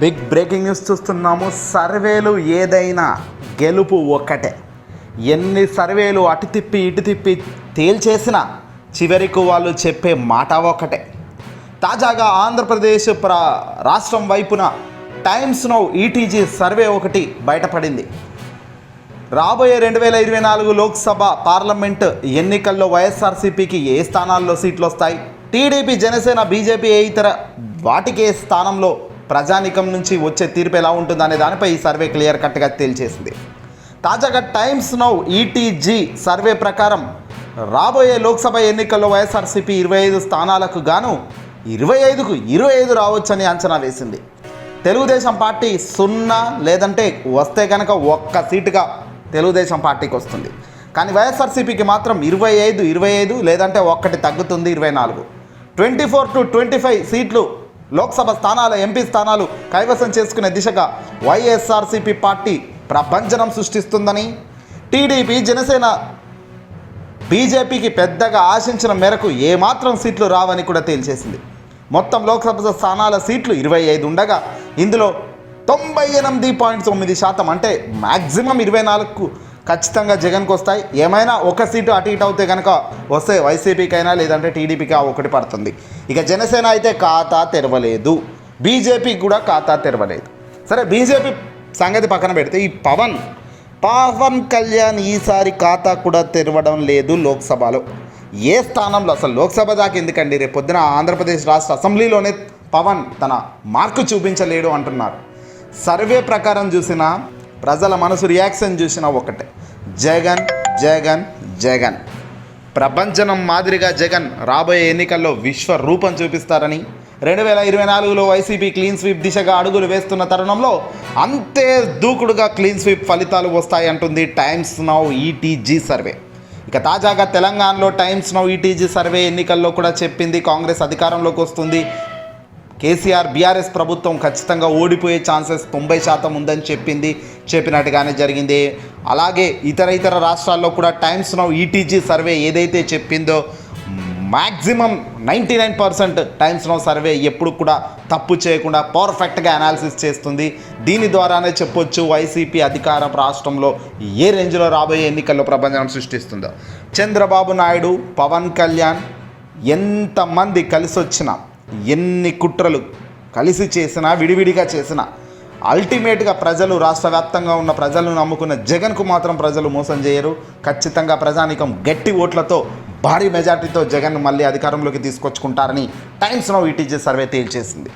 Big breaking news చూస్తున్నాము. సర్వేలు ఏదైనా గెలుపు ఒక్కటే. ఎన్ని సర్వేలు అటు తిప్పి ఇటు తిప్పి తేల్చేసినా చివరికి వాళ్ళు చెప్పే మాట ఒకటే తాజాగా ఆంధ్రప్రదేశ్ ప్ర రాష్ట్రం వైపున టైమ్స్ నౌ ఈటీజీ సర్వే ఒకటి బయటపడింది. రాబోయే రెండు వేల ఇరవై నాలుగు లోక్సభ పార్లమెంట్ ఎన్నికల్లో వైఎస్ఆర్సీపీకి ఏ స్థానాల్లో సీట్లు వస్తాయి? టీడీపీ జనసేన బీజేపీ ఏ ఇతర వాటికి ఏ స్థానంలో ప్రజానికం నుంచి వచ్చే తీర్పు ఎలా ఉంటుందనే దానిపై ఈ సర్వే క్లియర్ కట్గా తేల్చేసింది. తాజాగా టైమ్స్ నౌ ఈటీజీ సర్వే ప్రకారం రాబోయే లోక్సభ ఎన్నికల్లో వైఎస్ఆర్సీపీ ఇరవై ఐదు స్థానాలకు గాను ఇరవై ఐదుకు ఇరవై ఐదు రావచ్చని అంచనా వేసింది. తెలుగుదేశం పార్టీ సున్నా లేదంటే వస్తే కనుక ఒక్క సీటుగా తెలుగుదేశం పార్టీకి వస్తుంది. కానీ వైఎస్ఆర్సీపీకి మాత్రం ఇరవై ఐదు ఇరవై ఐదు లేదంటే ఒక్కటి తగ్గుతుంది ఇరవై నాలుగు. Twenty four to twenty five సీట్లు లోక్సభ స్థానాల ఎంపీ స్థానాలు కైవసం చేసుకునే దిశగా వైఎస్ఆర్సీపీ పార్టీ ప్రభంజనం సృష్టిస్తుందని టీడీపీ జనసేన బీజేపీకి పెద్దగా ఆశించిన మేరకు ఏమాత్రం సీట్లు రావని కూడా తేల్చేసింది. మొత్తం లోక్సభ స్థానాల సీట్లు ఇరవై ఐదు ఉండగా ఇందులో తొంభై ఎనిమిది పాయింట్ తొమ్మిది శాతం అంటే మ్యాక్సిమం ఇరవై నాలుగుకు ఖచ్చితంగా జగన్కి వస్తాయి. ఏమైనా ఒక సీటు అటు ఇటు అవుతే కనుక వస్తే వైసీపీకైనా లేదంటే టీడీపీకి ఆ ఒకటి పడుతుంది. ఇక జనసేన అయితే ఖాతా తెరవలేదు. బీజేపీకి కూడా ఖాతా తెరవలేదు. సరే బీజేపీ సంగతి పక్కన పెడితే ఈ పవన్ పవన్ కళ్యాణ్ ఈసారి ఖాతా కూడా తెరవడం లేదు లోక్సభలో. ఏ స్థానంలో? అసలు లోక్సభ దాకా ఎందుకండి? రేపు పొద్దున ఆంధ్రప్రదేశ్ రాష్ట్ర అసెంబ్లీలోనే పవన్ తన మార్కు చూపించలేడు అంటున్నారు. సర్వే ప్రకారం చూసినా ప్రజల మనసు రియాక్షన్ చూసినా ఒకటే. జగన్ జగన్ జగన్ ప్రపంచనం మాదిరిగా జగన్ రాబోయే ఎన్నికల్లో విశ్వ రూపం చూపిస్తారని రెండు వేల ఇరవై నాలుగులో వైసీపీ క్లీన్ స్వీప్ దిశగా అడుగులు వేస్తున్న తరుణంలో అంతే దూకుడుగా క్లీన్ స్వీప్ ఫలితాలు వస్తాయంటుంది టైమ్స్ నౌ ఈటీజీ సర్వే. ఇక తాజాగా తెలంగాణలో టైమ్స్ నౌ ఈటీజీ సర్వే ఎన్నికల్లో కూడా చెప్పింది కాంగ్రెస్ అధికారంలోకి వస్తుంది. కేసీఆర్ బీఆర్ఎస్ ప్రభుత్వం ఖచ్చితంగా ఓడిపోయే ఛాన్సెస్ తొంభై శాతం ఉందని చెప్పింది. చెప్పినట్టుగానే జరిగింది. అలాగే ఇతర ఇతర రాష్ట్రాల్లో కూడా టైమ్స్ నౌ ఈటీజీ సర్వే ఏదైతే చెప్పిందో maximum ninety nine percent Times Now survey ఎప్పుడు కూడా తప్పు చేయకుండా పర్ఫెక్ట్గా అనాలిసిస్ చేస్తుంది. దీని ద్వారానే చెప్పొచ్చు వైసీపీ అధికార రాష్ట్రంలో ఏ రేంజ్లో రాబోయే ఎన్నికల్లో ప్రపంచం సృష్టిస్తుందో. చంద్రబాబు నాయుడు పవన్ కళ్యాణ్ ఎంతమంది కలిసి వచ్చినా ఎన్ని కుట్రలు కలిసి చేసినా విడివిడిగా చేసినా అల్టిమేట్గా ప్రజలు రాష్ట్ర వ్యాప్తంగా ఉన్న ప్రజలను నమ్ముకున్న జగన్కు మాత్రం ప్రజలు మోసం చేయరు. ఖచ్చితంగా ప్రజానికం గట్టి ఓట్లతో భారీ మెజార్టీతో జగన్ మళ్ళీ అధికారంలోకి తీసుకొచ్చుకుంటారని టైమ్స్ నౌ ఈటీజీ సర్వే తేల్చేసింది.